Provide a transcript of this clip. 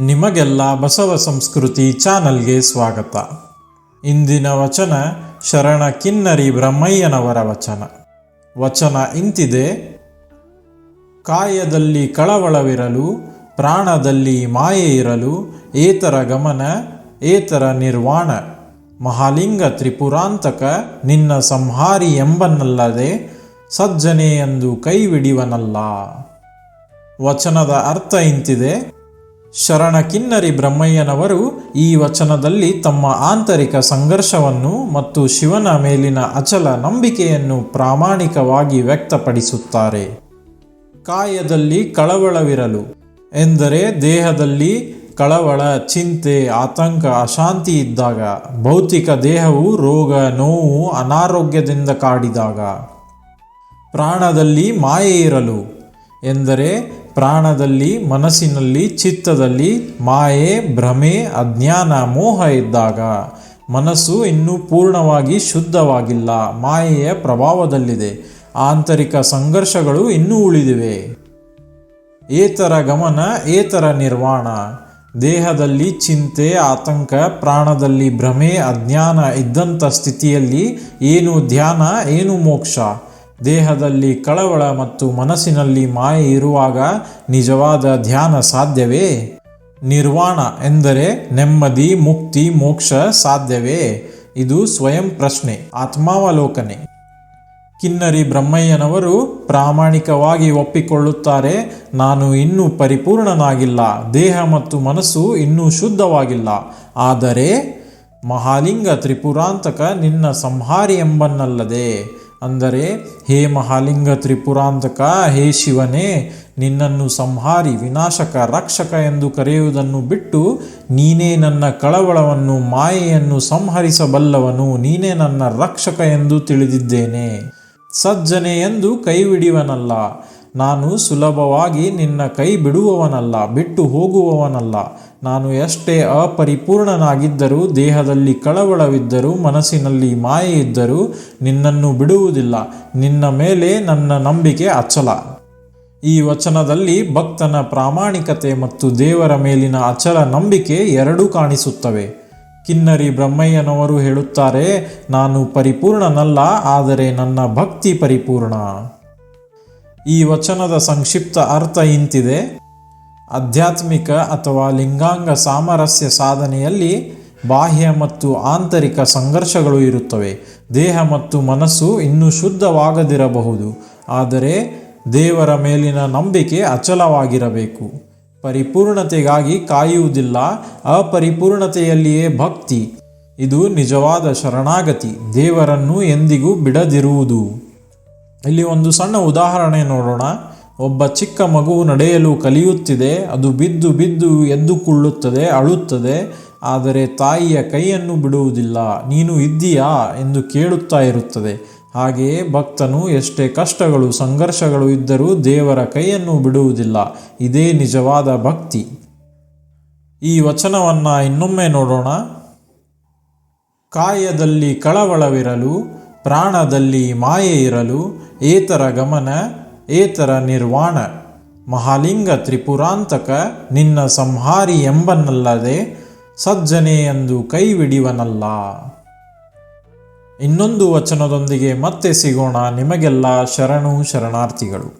ನಿಮಗೆಲ್ಲ ಬಸವ ಸಂಸ್ಕೃತಿ ಚಾನಲ್ಗೆ ಸ್ವಾಗತ. ಇಂದಿನ ವಚನ ಶರಣ ಕಿನ್ನರಿ ಬ್ರಹ್ಮಯ್ಯನವರ ವಚನ. ವಚನ ಇಂತಿದೆ, ಕಾಯದಲ್ಲಿ ಕಳವಳವಿರಲು, ಪ್ರಾಣದಲ್ಲಿ ಮಾಯೆ ಇರಲು, ಏತರ ಗಮನ, ಏತರ ನಿರ್ವಾಣ. ಮಹಾಲಿಂಗ ತ್ರಿಪುರಾಂತಕ ನಿನ್ನ ಸಂಹಾರಿ ಎಂಬನ್ನಲ್ಲದೆ ಸಜ್ಜನೆ ಎಂದು ಕೈವಿಡಿವನಲ್ಲ ವಚನದ ಅರ್ಥ ಇಂತಿದೆ ಶರಣ ಕಿನ್ನರಿ ಬ್ರಹ್ಮಯ್ಯನವರು ಈ ವಚನದಲ್ಲಿ ತಮ್ಮ ಆಂತರಿಕ ಸಂಘರ್ಷವನ್ನು ಮತ್ತು ಶಿವನ ಮೇಲಿನ ಅಚಲ ನಂಬಿಕೆಯನ್ನು ಪ್ರಾಮಾಣಿಕವಾಗಿ ವ್ಯಕ್ತಪಡಿಸುತ್ತಾರೆ. ಕಾಯದಲ್ಲಿ ಕಳವಳವಿರಲು ಎಂದರೆ ದೇಹದಲ್ಲಿ ಕಳವಳ, ಚಿಂತೆ, ಆತಂಕ, ಅಶಾಂತಿ ಇದ್ದಾಗ, ಭೌತಿಕ ದೇಹವು ರೋಗ, ನೋವು, ಅನಾರೋಗ್ಯದಿಂದ ಕಾಡಿದಾಗ. ಪ್ರಾಣದಲ್ಲಿ ಮಾಯೆ ಇರಲು ಎಂದರೆ ಪ್ರಾಣದಲ್ಲಿ, ಮನಸ್ಸಿನಲ್ಲಿ, ಚಿತ್ತದಲ್ಲಿ ಮಾಯೆ, ಭ್ರಮೆ, ಅಜ್ಞಾನ, ಮೋಹ ಇದ್ದಾಗ. ಮನಸ್ಸು ಇನ್ನೂ ಪೂರ್ಣವಾಗಿ ಶುದ್ಧವಾಗಿಲ್ಲ, ಮಾಯೆಯ ಪ್ರಭಾವದಲ್ಲಿದೆ. ಆಂತರಿಕ ಸಂಘರ್ಷಗಳು ಇನ್ನೂ ಉಳಿದಿವೆ. ಏತರ ಗಮನ, ಏತರ ನಿರ್ವಾಣ. ದೇಹದಲ್ಲಿ ಚಿಂತೆ, ಆತಂಕ, ಪ್ರಾಣದಲ್ಲಿ ಭ್ರಮೆ, ಅಜ್ಞಾನ ಇದ್ದಂಥ ಸ್ಥಿತಿಯಲ್ಲಿ ಏನು ಧ್ಯಾನ, ಏನು ಮೋಕ್ಷ? ದೇಹದಲ್ಲಿ ಕಳವಳ ಮತ್ತು ಮನಸ್ಸಿನಲ್ಲಿ ಮಾಯೆ ಇರುವಾಗ ನಿಜವಾದ ಧ್ಯಾನ ಸಾಧ್ಯವೇ? ನಿರ್ವಾಣ ಎಂದರೆ ನೆಮ್ಮದಿ, ಮುಕ್ತಿ, ಮೋಕ್ಷ ಸಾಧ್ಯವೇ? ಇದು ಸ್ವಯಂ ಪ್ರಶ್ನೆ, ಆತ್ಮಾವಲೋಕನೆ. ಕಿನ್ನರಿ ಬ್ರಹ್ಮಯ್ಯನವರು ಪ್ರಾಮಾಣಿಕವಾಗಿ ಒಪ್ಪಿಕೊಳ್ಳುತ್ತಾರೆ, ನಾನು ಇನ್ನೂ ಪರಿಪೂರ್ಣನಾಗಿಲ್ಲ, ದೇಹ ಮತ್ತು ಮನಸ್ಸು ಇನ್ನೂ ಶುದ್ಧವಾಗಿಲ್ಲ, ಆದರೆ ಮಹಾಲಿಂಗ ತ್ರಿಪುರಾಂತಕ ನಿನ್ನ ಸಂಹಾರಿ ಎಂಬನ್ನಲ್ಲದೆ ಅಂದರೆ, ಹೇ ಮಹಾಲಿಂಗ ತ್ರಿಪುರಾಂತಕ, ಹೇ ಶಿವನೇ, ನಿನ್ನನ್ನು ಸಂಹಾರಿ ವಿನಾಶಕ ರಕ್ಷಕ ಎಂದು ಕರೆಯುವುದನ್ನು ಬಿಟ್ಟು ನೀನೇ ನನ್ನ ಕಳವಳವನ್ನು, ಮಾಯೆಯನ್ನು ಸಂಹರಿಸಬಲ್ಲವನು, ನೀನೇ ನನ್ನ ರಕ್ಷಕ ಎಂದು ತಿಳಿದಿದ್ದೇನೆ. ಸಜ್ಜನೆ ಎಂದು ಕೈವಿಡಿವನಲ್ಲ ನಾನು ಸುಲಭವಾಗಿ ನಿನ್ನ ಕೈ ಬಿಡುವವನಲ್ಲ, ಬಿಟ್ಟು ಹೋಗುವವನಲ್ಲ. ನಾನು ಎಷ್ಟೇ ಅಪರಿಪೂರ್ಣನಾಗಿದ್ದರೂ, ದೇಹದಲ್ಲಿ ಕಳವಳವಿದ್ದರೂ, ಮನಸ್ಸಿನಲ್ಲಿ ಮಾಯೆ ಇದ್ದರೂ ನಿನ್ನನ್ನು ಬಿಡುವುದಿಲ್ಲ. ನಿನ್ನ ಮೇಲೆ ನನ್ನ ನಂಬಿಕೆ ಅಚಲ. ಈ ವಚನದಲ್ಲಿ ಭಕ್ತನ ಪ್ರಾಮಾಣಿಕತೆ ಮತ್ತು ದೇವರ ಮೇಲಿನ ಅಚಲ ನಂಬಿಕೆ ಎರಡೂ ಕಾಣಿಸುತ್ತವೆ. ಕಿನ್ನರಿ ಬ್ರಹ್ಮಯ್ಯನವರು ಹೇಳುತ್ತಾರೆ, ನಾನು ಪರಿಪೂರ್ಣನಲ್ಲ, ಆದರೆ ನನ್ನ ಭಕ್ತಿ ಪರಿಪೂರ್ಣ. ಈ ವಚನದ ಸಂಕ್ಷಿಪ್ತ ಅರ್ಥ ಇಂತಿದೆ. ಆಧ್ಯಾತ್ಮಿಕ ಅಥವಾ ಲಿಂಗಾಂಗ ಸಾಮರಸ್ಯ ಸಾಧನೆಯಲ್ಲಿ ಬಾಹ್ಯ ಮತ್ತು ಆಂತರಿಕ ಸಂಘರ್ಷಗಳು ಇರುತ್ತವೆ. ದೇಹ ಮತ್ತು ಮನಸ್ಸು ಇನ್ನೂ ಶುದ್ಧವಾಗದಿರಬಹುದು. ಆದರೆ ದೇವರ ಮೇಲಿನ ನಂಬಿಕೆ ಅಚಲವಾಗಿರಬೇಕು. ಪರಿಪೂರ್ಣತೆಗಾಗಿ ಕಾಯುವುದಿಲ್ಲ. ಅಪರಿಪೂರ್ಣತೆಯಲ್ಲಿಯೇ ಭಕ್ತಿ. ಇದು ನಿಜವಾದ ಶರಣಾಗತಿ. ದೇವರನ್ನು ಎಂದಿಗೂ ಬಿಡದಿರುವುದು. ಇಲ್ಲಿ ಒಂದು ಸಣ್ಣ ಉದಾಹರಣೆ ನೋಡೋಣ. ಒಬ್ಬ ಚಿಕ್ಕ ಮಗು ನಡೆಯಲು ಕಲಿಯುತ್ತಿದೆ. ಅದು ಬಿದ್ದು ಬಿದ್ದು ಎದ್ದುಕೊಳ್ಳುತ್ತದೆ, ಅಳುತ್ತದೆ. ಆದರೆ ತಾಯಿಯ ಕೈಯನ್ನು ಬಿಡುವುದಿಲ್ಲ. ನೀನು ಇದ್ದೀಯಾ ಎಂದು ಕೇಳುತ್ತಾ ಇರುತ್ತದೆ. ಹಾಗೆಯೇ ಭಕ್ತನು ಎಷ್ಟೇ ಕಷ್ಟಗಳು, ಸಂಘರ್ಷಗಳು ಇದ್ದರೂ ದೇವರ ಕೈಯನ್ನು ಬಿಡುವುದಿಲ್ಲ. ಇದೇ ನಿಜವಾದ ಭಕ್ತಿ. ಈ ವಚನವನ್ನು ಇನ್ನೊಮ್ಮೆ ನೋಡೋಣ. ಕಾಯದಲ್ಲಿ ಕಳವಳವಿರಲು ಪ್ರಾಣದಲ್ಲಿ ಮಾಯೆ ಇರಲು ಏತರ ಗಮನ, ಏತರ ನಿರ್ವಾಣ. ಮಹಾಲಿಂಗ ತ್ರಿಪುರಾಂತಕ ನಿನ್ನ ಸಂಹಾರಿ ಎಂಬನ್ನಲ್ಲದೆ ಸಜ್ಜನೆ ಎಂದು ಕೈವಿಡಿವನಲ್ಲ ಇನ್ನೊಂದು ವಚನದೊಂದಿಗೆ ಮತ್ತೆ ಸಿಗೋಣ ನಿಮಗೆಲ್ಲ ಶರಣು ಶರಣಾರ್ಥಿಗಳು.